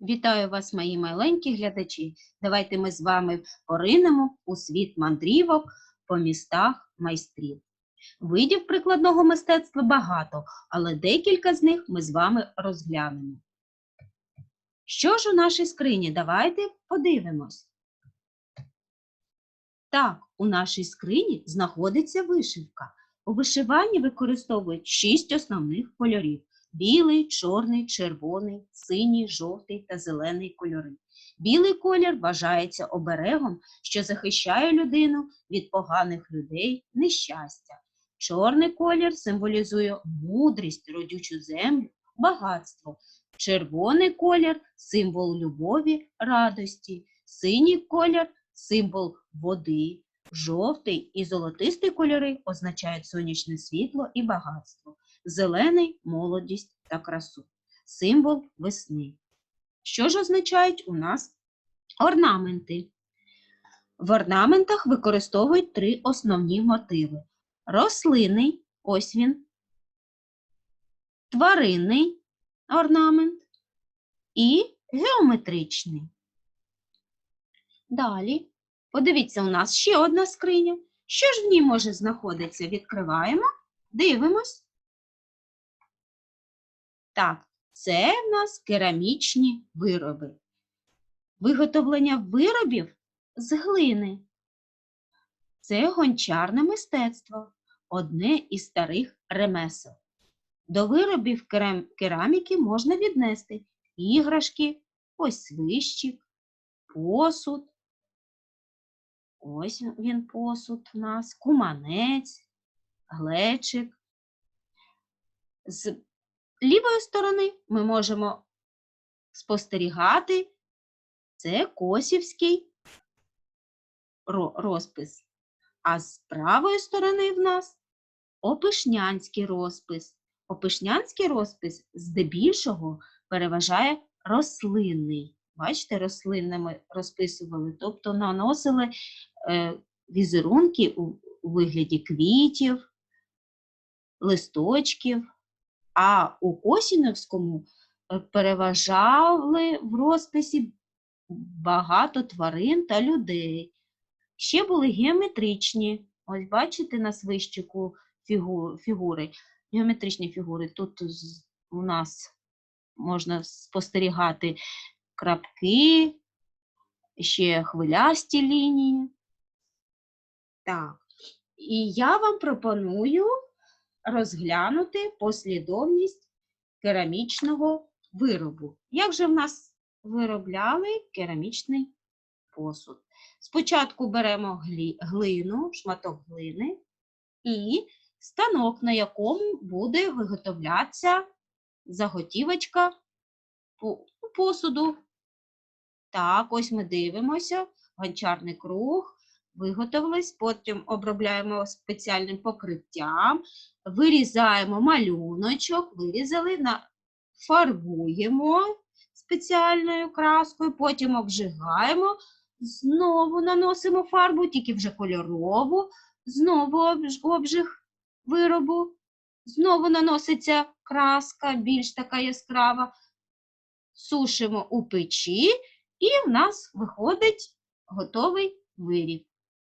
Вітаю вас, мої маленькі глядачі. Давайте ми з вами поринемо у світ мандрівок по містах майстрів. Видів прикладного мистецтва багато, але декілька з них ми з вами розглянемо. Що ж у нашій скрині? Давайте подивимось. Так, у нашій скрині знаходиться вишивка. У вишиванні використовують шість основних кольорів білий, чорний, червоний, синій, жовтий та зелений кольори. Білий колір вважається оберегом, що захищає людину від поганих людей, нещастя. Чорний колір символізує мудрість, родючу землю, багатство. Червоний колір символ любові, радості, синій колір символ води, жовтий і золотистий кольори означають сонячне світло і багатство зелений молодість та красу, символ весни. Що ж означають у нас орнаменти? В орнаментах використовують три основні мотиви: рослинний, ось він, тваринний орнамент і геометричний. Далі, подивіться, у нас ще одна скриня. Що ж в ній може знаходитися? Відкриваємо, дивимось. Так, це в нас керамічні вироби. Виготовлення виробів з глини. Це гончарне мистецтво, одне із старих ремесел. До виробів керам- кераміки можна віднести іграшки, ось свищик, посуд. Ось він посуд у нас, куманець, глечик. З лівої сторони ми можемо спостерігати це косівський розпис, а з правої сторони в нас опишнянський розпис. Опишнянський розпис здебільшого переважає рослинний. Бачите, рослинними розписували, тобто наносили е, візерунки у, у вигляді квітів, листочків. А у Косінівському е, переважали в розписі багато тварин та людей. Ще були геометричні. Ось бачите на свищику фігу- фігури, геометричні фігури. Тут у нас можна спостерігати крапки, ще хвилясті лінії. Так. І я вам пропоную розглянути послідовність керамічного виробу. Як же в нас виробляли керамічний посуд? Спочатку беремо глину, шматок глини і станок, на якому буде виготовлятися заготівочка по- посуду. Так, ось ми дивимося, гончарний круг, виготовились, потім обробляємо спеціальним покриттям, вирізаємо малюночок, вирізали, фарбуємо спеціальною краскою, потім обжигаємо, знову наносимо фарбу, тільки вже кольорову, знову обжиг виробу, знову наноситься краска, більш така яскрава, сушимо у печі, і в нас виходить готовий виріб.